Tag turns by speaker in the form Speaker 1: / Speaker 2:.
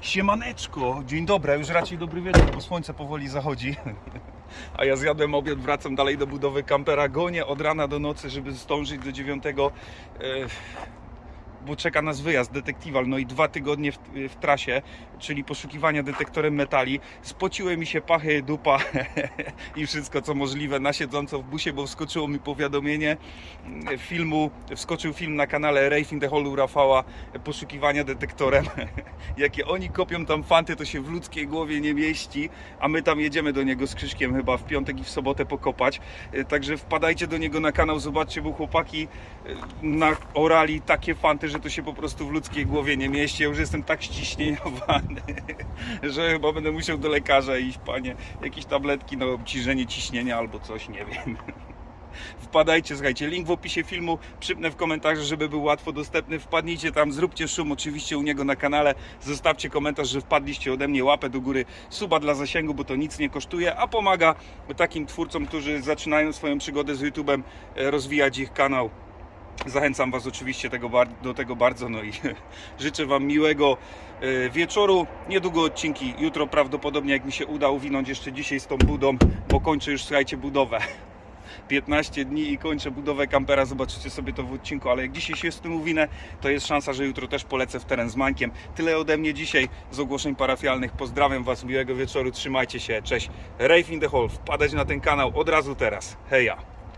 Speaker 1: Siemaneczko, dzień dobry, już raczej dobry wieczór, bo słońce powoli zachodzi. A ja zjadłem obiad, wracam dalej do budowy kampera, gonię od rana do nocy, żeby zdążyć do dziewiątego, e, bo czeka nas wyjazd detektiwal, no i dwa tygodnie w, w trasie, czyli poszukiwania detektorem metali. Spociły mi się pachy, dupa i wszystko co możliwe na siedząco w busie, bo wskoczyło mi powiadomienie filmu, wskoczył film na kanale Rave in the Hole u Rafała, poszukiwania detektorem. Jakie oni kopią tam fanty, to się w ludzkiej głowie nie mieści, a my tam jedziemy do niego z Krzyżkiem chyba w piątek i w sobotę pokopać. Także wpadajcie do niego na kanał, zobaczcie, bo chłopaki na orali takie fanty, że to się po prostu w ludzkiej głowie nie mieści. Ja już jestem tak ściśnieniowany, że chyba będę musiał do lekarza iść, panie, jakieś tabletki na obciżenie ciśnienia albo coś, nie wiem. Wpadajcie, słuchajcie, link w opisie filmu, przypnę w komentarzu, żeby był łatwo dostępny. Wpadnijcie tam, zróbcie szum oczywiście u niego na kanale, zostawcie komentarz, że wpadliście ode mnie, łapę do góry, suba dla zasięgu, bo to nic nie kosztuje, a pomaga takim twórcom, którzy zaczynają swoją przygodę z YouTube'em, e, rozwijać ich kanał. Zachęcam Was oczywiście tego, do tego bardzo, no i życzę Wam miłego e, wieczoru. Niedługo odcinki, jutro prawdopodobnie jak mi się uda uwinąć jeszcze dzisiaj z tą budą, bo kończę już, słuchajcie, budowę. 15 dni i kończę budowę kampera, zobaczycie sobie to w odcinku, ale jak dzisiaj się z tym uwinę, to jest szansa, że jutro też polecę w teren z Mańkiem. Tyle ode mnie dzisiaj z ogłoszeń parafialnych. Pozdrawiam Was, miłego wieczoru, trzymajcie się, cześć. Rave in the Hall, wpadać na ten kanał od razu teraz. Heja!